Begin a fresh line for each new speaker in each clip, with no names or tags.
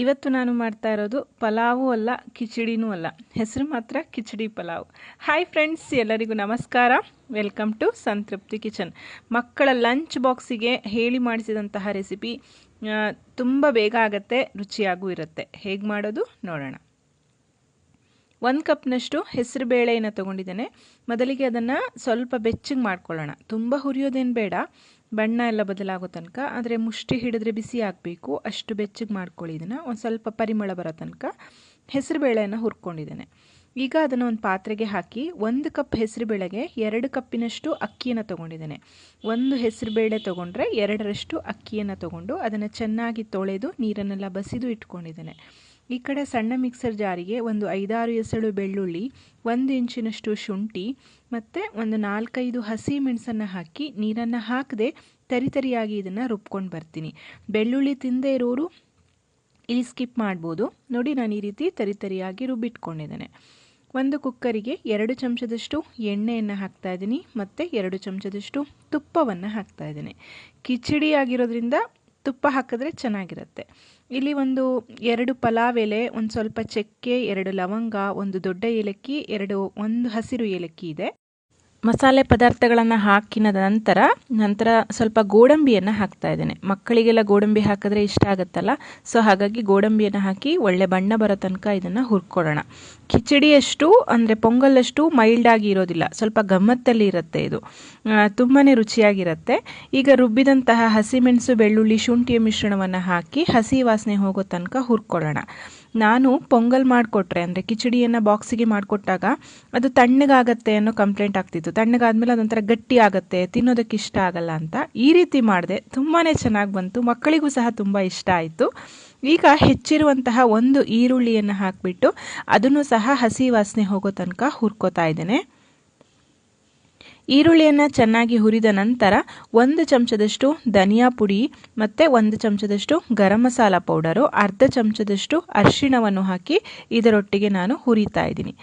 ಇವತ್ತು ನಾನು ಮಾಡ್ತಾ ಇರೋದು ಪಲಾವು ಅಲ್ಲ, ಕಿಚಡಿನೂ ಅಲ್ಲ. ಹೆಸರು ಮಾತ್ರ ಕಿಚಡಿ ಪಲಾವ್. ಹಾಯ್ ಫ್ರೆಂಡ್ಸ್ ಎಲ್ಲರಿಗೂ ನಮಸ್ಕಾರ. ವೆಲ್ಕಮ್ ಟು ಸಂತೃಪ್ತಿ ಕಿಚನ್ ಮಕ್ಕಳ ಲಂಚ್ ಬಾಕ್ಸಿಗೆ ಹೇಳಿ ಮಾಡಿಸಿದಂತಹ ರೆಸಿಪಿ ತುಂಬ ಬೇಗ ಆಗುತ್ತೆ, ರುಚಿಯಾಗೂ ಇರುತ್ತೆ. ಹೇಗೆ ಮಾಡೋದು ನೋಡೋಣ. ಒಂದು ಕಪ್ನಷ್ಟು ಹೆಸರು ಬೇಳೆಯನ್ನು ತೊಗೊಂಡಿದ್ದೇನೆ. ಮೊದಲಿಗೆ ಅದನ್ನು ಸ್ವಲ್ಪ ಬೆಚ್ಚಗೆ ಮಾಡ್ಕೊಳ್ಳೋಣ. ತುಂಬ ಹುರಿಯೋದೇನು ಬೇಡ. ಬಣ್ಣ ಎಲ್ಲ ಬದಲಾಗೋ ತನಕ, ಆದರೆ ಮುಷ್ಟಿ ಹಿಡಿದ್ರೆ ಬಿಸಿ ಆಗಬೇಕು. ಅಷ್ಟು ಬೆಚ್ಚಗೆ ಮಾಡ್ಕೊಳ್ಳಿ ಇದನ್ನು. ಒಂದು ಸ್ವಲ್ಪ ಪರಿಮಳ ಬರೋ ತನಕ ಹೆಸರು ಬೇಳೆಯನ್ನು ಹುರ್ಕೊಂಡಿದ್ದೇನೆ. ಈಗ ಅದನ್ನು ಒಂದು ಪಾತ್ರೆಗೆ ಹಾಕಿ ಒಂದು ಕಪ್ ಹೆಸರು ಬೇಳೆಗೆ ಎರಡು ಕಪ್ಪಿನಷ್ಟು ಅಕ್ಕಿಯನ್ನು ತೊಗೊಂಡಿದ್ದೇನೆ. ಒಂದು ಹೆಸರುಬೇಳೆ ತೊಗೊಂಡ್ರೆ ಎರಡರಷ್ಟು ಅಕ್ಕಿಯನ್ನು ತೊಗೊಂಡು ಅದನ್ನು ಚೆನ್ನಾಗಿ ತೊಳೆದು ನೀರನ್ನೆಲ್ಲ ಬಸಿದು ಇಟ್ಕೊಂಡಿದ್ದೇನೆ. ಈ ಕಡೆ ಸಣ್ಣ ಮಿಕ್ಸರ್ ಜಾರಿಗೆ ಒಂದು ಐದಾರು ಎಸಳು ಬೆಳ್ಳುಳ್ಳಿ, ಒಂದು ಇಂಚಿನಷ್ಟು ಶುಂಠಿ ಮತ್ತು ಒಂದು ನಾಲ್ಕೈದು ಹಸಿ ಮೆಣಸನ್ನು ಹಾಕಿ ನೀರನ್ನು ಹಾಕದೆ ತರಿತರಿಯಾಗಿ ಇದನ್ನು ರುಬ್ಕೊಂಡು ಬರ್ತೀನಿ. ಬೆಳ್ಳುಳ್ಳಿ ತಿಂದೇ ಇರೋರು ಇಲ್ಲಿ ಸ್ಕಿಪ್ ಮಾಡ್ಬೋದು. ನೋಡಿ ನಾನು ಈ ರೀತಿ ತರಿತರಿಯಾಗಿ ರುಬ್ಬಿಟ್ಕೊಂಡಿದ್ದೇನೆ. ಒಂದು ಕುಕ್ಕರಿಗೆ ಎರಡು ಚಮಚದಷ್ಟು ಎಣ್ಣೆಯನ್ನು ಹಾಕ್ತಾ ಇದ್ದೀನಿ ಮತ್ತು ಎರಡು ಚಮಚದಷ್ಟು ತುಪ್ಪವನ್ನು ಹಾಕ್ತಾ ಇದ್ದೀನಿ. ಕಿಚಡಿ ಆಗಿರೋದ್ರಿಂದ ತುಪ್ಪ ಹಾಕಿದ್ರೆ ಚೆನ್ನಾಗಿರುತ್ತೆ. ಇಲ್ಲಿ ಒಂದು ಎರಡು ಪಲಾವ್ ಎಲೆ ಒಂದು ಸ್ವಲ್ಪ ಚಕ್ಕೆ, ಎರಡು ಲವಂಗ, ಒಂದು ದೊಡ್ಡ ಏಲಕ್ಕಿ, ಎರಡು, ಒಂದು ಹಸಿರು ಏಲಕ್ಕಿ ಇದೆ. ಮಸಾಲೆ ಪದಾರ್ಥಗಳನ್ನು ಹಾಕಿನದ ನಂತರ ನಂತರ ಸ್ವಲ್ಪ ಗೋಡಂಬಿಯನ್ನು ಹಾಕ್ತಾ ಇದ್ದೇನೆ. ಮಕ್ಕಳಿಗೆಲ್ಲ ಗೋಡಂಬಿ ಹಾಕಿದ್ರೆ ಇಷ್ಟ ಆಗುತ್ತಲ್ಲ? ಸೊ, ಹಾಗಾಗಿ ಗೋಡಂಬಿಯನ್ನು ಹಾಕಿ ಒಳ್ಳೆ ಬಣ್ಣ ಬರೋ ತನಕ ಇದನ್ನು ಹುರ್ಕೊಳ್ಳೋಣ. ಕಿಚಡಿಯಷ್ಟು, ಅಂದರೆ ಪೊಂಗಲಷ್ಟು ಮೈಲ್ಡ್ ಆಗಿ ಇರೋದಿಲ್ಲ. ಸ್ವಲ್ಪ ಗಮ್ಮತ್ತಲ್ಲಿ ಇರುತ್ತೆ ಇದು. ತುಂಬಾ ರುಚಿಯಾಗಿರುತ್ತೆ. ಈಗ ರುಬ್ಬಿದಂತಹ ಹಸಿಮೆಣಸು ಬೆಳ್ಳುಳ್ಳಿ, ಶುಂಠಿಯ ಮಿಶ್ರಣವನ್ನು ಹಾಕಿ ಹಸಿ ವಾಸನೆ ಹೋಗೋ ತನಕ ಹುರ್ಕೊಳ್ಳೋಣ. ನಾನು ಪೊಂಗಲ್ ಮಾಡಿಕೊಟ್ರೆ, ಅಂದರೆ ಕಿಚಡಿಯನ್ನು ಬಾಕ್ಸಿಗೆ ಮಾಡಿಕೊಟ್ಟಾಗ ಅದು ತಣ್ಣಗಾಗತ್ತೆ ಅನ್ನೋ ಕಂಪ್ಲೇಂಟ್ ಆಗ್ತಿತ್ತು. ತಣ್ಣಗಾದ್ಮೇಲೆ ಅದೊಂಥರ ಗಟ್ಟಿ ಆಗುತ್ತೆ, ತಿನ್ನೋದಕ್ಕೆ ಇಷ್ಟ ಆಗಲ್ಲ ಅಂತ ಈ ರೀತಿ ಮಾಡಿದೆ. ತುಂಬಾ ಚೆನ್ನಾಗಿ ಬಂತು. ಮಕ್ಕಳಿಗೂ ಸಹ ತುಂಬ ಇಷ್ಟ ಆಯಿತು. ಈಗ ಹೆಚ್ಚಿರುವಂತಹ ಒಂದು ಈರುಳ್ಳಿಯನ್ನು ಹಾಕಿಬಿಟ್ಟು ಅದನ್ನು ಸಹ ಹಸಿ ವಾಸನೆ ಹೋಗೋ ತನಕ ಹುರ್ಕೋತಾ ಇದ್ದೇನೆ. ಈರುಳ್ಳಿಯನ್ನು ಚೆನ್ನಾಗಿ ಹುರಿದ ನಂತರ ಒಂದು ಚಮಚದಷ್ಟು ಧನಿಯಾ ಪುಡಿ ಮತ್ತು ಒಂದು ಚಮಚದಷ್ಟು ಗರಂ ಮಸಾಲ ಪೌಡರು, ಅರ್ಧ ಚಮಚದಷ್ಟು ಅರಿಶಿಣವನ್ನು ಹಾಕಿ ಇದರೊಟ್ಟಿಗೆ ನಾನು ಹುರಿತಾ ಇದ್ದೀನಿ.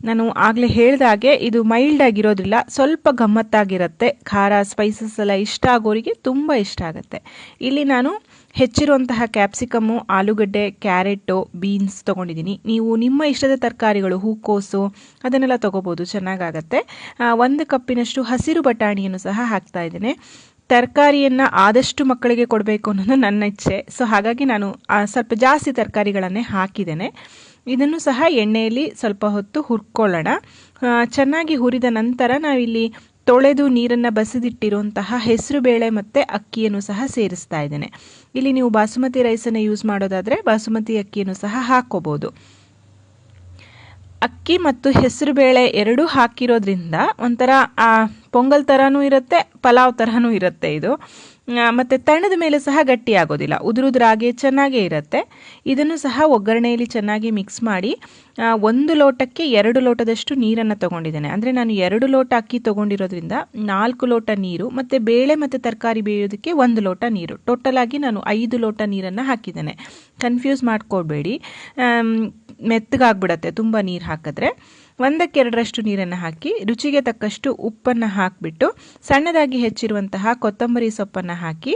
ನಾನು ಆಗಲೇ ಹೇಳಿದಾಗೆ ಇದು ಮೈಲ್ಡ್ ಆಗಿರೋದಿಲ್ಲ ಸ್ವಲ್ಪ ಗಮ್ಮತ್ತಾಗಿರುತ್ತೆ. ಖಾರ ಸ್ಪೈಸಸ್ ಎಲ್ಲ ಇಷ್ಟ ಆಗೋರಿಗೆ ತುಂಬ ಇಷ್ಟ ಆಗುತ್ತೆ. ಇಲ್ಲಿ ನಾನು ಹೆಚ್ಚಿರುವಂತಹ ಕ್ಯಾಪ್ಸಿಕಮ್ಮು ಆಲೂಗಡ್ಡೆ, ಕ್ಯಾರೆಟು, ಬೀನ್ಸ್ ತೊಗೊಂಡಿದ್ದೀನಿ. ನೀವು ನಿಮ್ಮ ಇಷ್ಟದ ತರಕಾರಿಗಳು, ಹೂಕೋಸು, ಅದನ್ನೆಲ್ಲ ತೊಗೋಬೋದು, ಚೆನ್ನಾಗಾಗತ್ತೆ. ಒಂದು ಕಪ್ಪಿನಷ್ಟು ಹಸಿರು ಬಟಾಣಿಯನ್ನು ಸಹ ಹಾಕ್ತಾ ಇದ್ದೇನೆ. ತರಕಾರಿಯನ್ನು ಆದಷ್ಟು ಮಕ್ಕಳಿಗೆ ಕೊಡಬೇಕು ಅನ್ನೋದು ನನ್ನ ಇಚ್ಛೆ. ಸೊ ಹಾಗಾಗಿ ನಾನು ಸ್ವಲ್ಪ ಜಾಸ್ತಿ ತರಕಾರಿಗಳನ್ನೇ ಹಾಕಿದ್ದೇನೆ. ಇದನ್ನು ಸಹ ಎಣ್ಣೆಯಲ್ಲಿ ಸ್ವಲ್ಪ ಹೊತ್ತು ಹುರ್ಕೊಳ್ಳೋಣ. ಚೆನ್ನಾಗಿ ಹುರಿದ ನಂತರ ನಾವಿಲ್ಲಿ ತೊಳೆದು ನೀರನ್ನು ಬಸಿದಿಟ್ಟಿರುವಂತಹ ಹೆಸರು ಬೇಳೆ ಮತ್ತು ಅಕ್ಕಿಯನ್ನು ಸಹ ಸೇರಿಸ್ತಾ ಇದ್ದೇನೆ. ಇಲ್ಲಿ ನೀವು ಬಾಸುಮತಿ ರೈಸನ್ನು ಯೂಸ್ ಮಾಡೋದಾದರೆ ಬಾಸುಮತಿ ಅಕ್ಕಿಯನ್ನು ಸಹ ಹಾಕ್ಕೋಬೋದು ಅಕ್ಕಿ ಮತ್ತು ಹೆಸರು ಬೇಳೆ ಎರಡೂ ಹಾಕಿರೋದ್ರಿಂದ ಒಂಥರ ಪೊಂಗಲ್ ಥರನೂ ಇರುತ್ತೆ, ಪಲಾವ್ ಥರನೂ ಇರುತ್ತೆ ಇದು. ಮತ್ತು ತಣ್ಣದ ಮೇಲೆ ಸಹ ಗಟ್ಟಿ ಆಗೋದಿಲ್ಲ. ಉದುರುದ್ರಾಗೆ ಚೆನ್ನಾಗೇ ಇರುತ್ತೆ. ಇದನ್ನು ಸಹ ಒಗ್ಗರಣೆಯಲ್ಲಿ ಚೆನ್ನಾಗಿ ಮಿಕ್ಸ್ ಮಾಡಿ ಒಂದು ಲೋಟಕ್ಕೆ ಎರಡು ಲೋಟದಷ್ಟು ನೀರನ್ನು ತೊಗೊಂಡಿದ್ದೇನೆ. ಅಂದರೆ ನಾನು ಎರಡು ಲೋಟ ಅಕ್ಕಿ ತೊಗೊಂಡಿರೋದ್ರಿಂದ ನಾಲ್ಕು ಲೋಟ ನೀರು, ಮತ್ತು ಬೇಳೆ ಮತ್ತು ತರಕಾರಿ ಬೇಯೋದಕ್ಕೆ ಒಂದು ಲೋಟ ನೀರು. ಟೋಟಲ್ ಆಗಿ ನಾನು ಐದು ಲೋಟ ನೀರನ್ನು ಹಾಕಿದ್ದೇನೆ. ಕನ್ಫ್ಯೂಸ್ ಮಾಡ್ಕೋಬೇಡಿ ಮೆತ್ತಗಾಗ್ಬಿಡತ್ತೆ ತುಂಬ ನೀರು ಹಾಕಿದ್ರೆ. ಒಂದಕ್ಕೆ ಎರಡರಷ್ಟು ನೀರನ್ನು ಹಾಕಿ, ರುಚಿಗೆ ತಕ್ಕಷ್ಟು ಉಪ್ಪನ್ನು ಹಾಕಿಬಿಟ್ಟು, ಸಣ್ಣದಾಗಿ ಹೆಚ್ಚಿರುವಂತಹ ಕೊತ್ತಂಬರಿ ಸೊಪ್ಪನ್ನು ಹಾಕಿ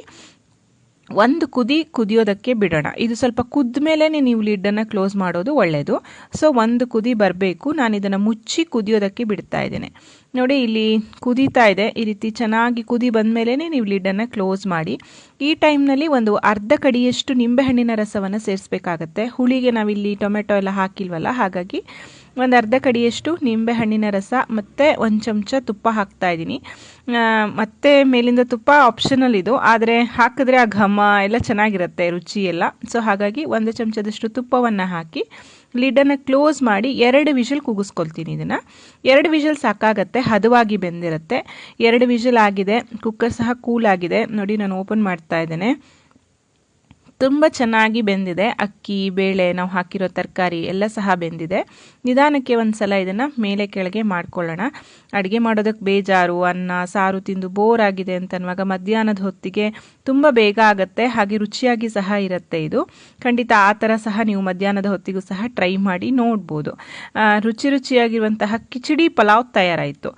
ಒಂದು ಕುದಿ ಕುದಿಯೋದಕ್ಕೆ ಬಿಡೋಣ. ಇದು ಸ್ವಲ್ಪ ಕುದ್ದ ಮೇಲೆ ನೀವು ಲಿಡ್ಡನ್ನು ಕ್ಲೋಸ್ ಮಾಡೋದು ಒಳ್ಳೆಯದು ಸೊ, ಒಂದು ಕುದಿ ಬರಬೇಕು. ನಾನು ಇದನ್ನು ಮುಚ್ಚಿ ಕುದಿಯೋದಕ್ಕೆ ಬಿಡ್ತಾ ಇದ್ದೇನೆ. ನೋಡಿ, ಇಲ್ಲಿ ಕುದೀತಾ ಇದೆ. ಈ ರೀತಿ ಚೆನ್ನಾಗಿ ಕುದಿ ಬಂದ ಮೇಲೆ ನೀವು ಲಿಡ್ಡನ್ನು ಕ್ಲೋಸ್ ಮಾಡಿ. ಈ ಟೈಮ್ನಲ್ಲಿ ಒಂದು ಅರ್ಧ ಕಡಿಯಷ್ಟು ನಿಂಬೆಹಣ್ಣಿನ ರಸವನ್ನು ಸೇರಿಸ್ಬೇಕಾಗತ್ತೆ. ಹುಳಿಗೆ ನಾವಿಲ್ಲಿ ಟೊಮೆಟೊ ಎಲ್ಲ ಹಾಕಿಲ್ವಲ್ಲ, ಹಾಗಾಗಿ ಒಂದು ಅರ್ಧ ಕಡಿಯಷ್ಟು ನಿಂಬೆ ಹಣ್ಣಿನ ರಸ, ಮತ್ತು ಒಂದು ಚಮಚ ತುಪ್ಪ ಹಾಕ್ತಾ ಇದ್ದೀನಿ. ಮತ್ತು ಮೇಲಿಂದ ತುಪ್ಪ ಆಪ್ಷನಲ್ ಇದು, ಆದರೆ ಹಾಕಿದ್ರೆ ಆ ಘಮ ಎಲ್ಲ ಚೆನ್ನಾಗಿರುತ್ತೆ, ರುಚಿ ಎಲ್ಲ. ಸೊ ಹಾಗಾಗಿ ಒಂದು ಚಮಚದಷ್ಟು ತುಪ್ಪವನ್ನು ಹಾಕಿ ಲಿಡನ್ನು ಕ್ಲೋಸ್ ಮಾಡಿ ಎರಡು ವಿಷಲ್ ಕೂಗಿಸ್ಕೊಳ್ತೀನಿ ಇದನ್ನು. ಎರಡು ವಿಷಲ್ ಸಾಕಾಗತ್ತೆ, ಹದವಾಗಿ ಬೆಂದಿರುತ್ತೆ. ಎರಡು ವಿಷಲ್ ಆಗಿದೆ ಕುಕ್ಕರ್ ಸಹ ಕೂಲ್ ಆಗಿದೆ. ನೋಡಿ, ನಾನು ಓಪನ್ ಮಾಡ್ತಾ ಇದ್ದೇನೆ. ತುಂಬ ಚೆನ್ನಾಗಿ ಬೆಂದಿದೆ. ಅಕ್ಕಿ, ಬೇಳೆ ನಾವು ಹಾಕಿರೋ ತರಕಾರಿ ಎಲ್ಲ ಸಹ ಬೆಂದಿದೆ. ನಿಧಾನಕ್ಕೆ ಒಂದು ಸಲ ಇದನ್ನು ಮೇಲೆ ಕೆಳಗೆ ಮಾಡ್ಕೊಳ್ಳೋಣ. ಅಡುಗೆ ಮಾಡೋದಕ್ಕೆ ಬೇಜಾರು, ಅನ್ನ, ಸಾರು ತಿಂದು ಬೋರ್ ಆಗಿದೆ ಅಂತನ್ನುವಾಗ ಮಧ್ಯಾಹ್ನದ ಹೊತ್ತಿಗೆ ತುಂಬ ಬೇಗ ಆಗುತ್ತೆ. ಹಾಗೆ ರುಚಿಯಾಗಿ ಸಹ ಇರುತ್ತೆ ಇದು. ಖಂಡಿತ ಆ ಥರ ಸಹ ನೀವು ಮಧ್ಯಾಹ್ನದ ಹೊತ್ತಿಗೂ ಸಹ ಟ್ರೈ ಮಾಡಿ ನೋಡ್ಬೋದು. ರುಚಿ ರುಚಿಯಾಗಿರುವಂತಹ ಕಿಚಡಿ ಪಲಾವ್ ತಯಾರಾಯಿತು.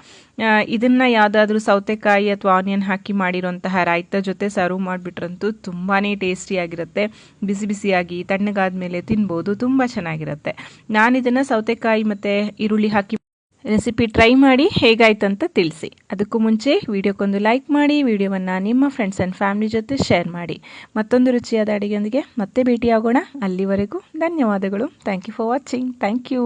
ಇದನ್ನು ಯಾವುದಾದ್ರೂ ಸೌತೆಕಾಯಿ ಅಥವಾ ಆನಿಯನ್ ಹಾಕಿ ಮಾಡಿರೋಂತಹ ರಾಯ್ತ ಜೊತೆ ಸರ್ವ್ ಮಾಡಿಬಿಟ್ರಂತೂ ತುಂಬಾ ಟೇಸ್ಟಿಯಾಗಿರುತ್ತೆ ಬಿಸಿ ಬಿಸಿಯಾಗಿ ತಣ್ಣಗಾದ ಮೇಲೆ ತಿನ್ಬೋದು, ತುಂಬ ಚೆನ್ನಾಗಿರುತ್ತೆ. ನಾನು ಇದನ್ನು ಸೌತೆಕಾಯಿ ಮತ್ತು ಈರುಳ್ಳಿ ಹಾಕಿ ರೆಸಿಪಿ ಟ್ರೈ ಮಾಡಿ ಹೇಗಾಯ್ತಂತ ತಿಳಿಸಿ. ಅದಕ್ಕೂ ಮುಂಚೆ ವಿಡಿಯೋಕ್ಕೊಂದು ಲೈಕ್ ಮಾಡಿ, ವಿಡಿಯೋವನ್ನು ನಿಮ್ಮ ಫ್ರೆಂಡ್ಸ್ ಆ್ಯಂಡ್ ಫ್ಯಾಮಿಲಿ ಜೊತೆ ಶೇರ್ ಮಾಡಿ. ಮತ್ತೊಂದು ರುಚಿಯಾದ ಅಡುಗೆಯೊಂದಿಗೆ ಮತ್ತೆ ಭೇಟಿಯಾಗೋಣ. ಅಲ್ಲಿವರೆಗೂ ಧನ್ಯವಾದಗಳು. Thank you for watching thank you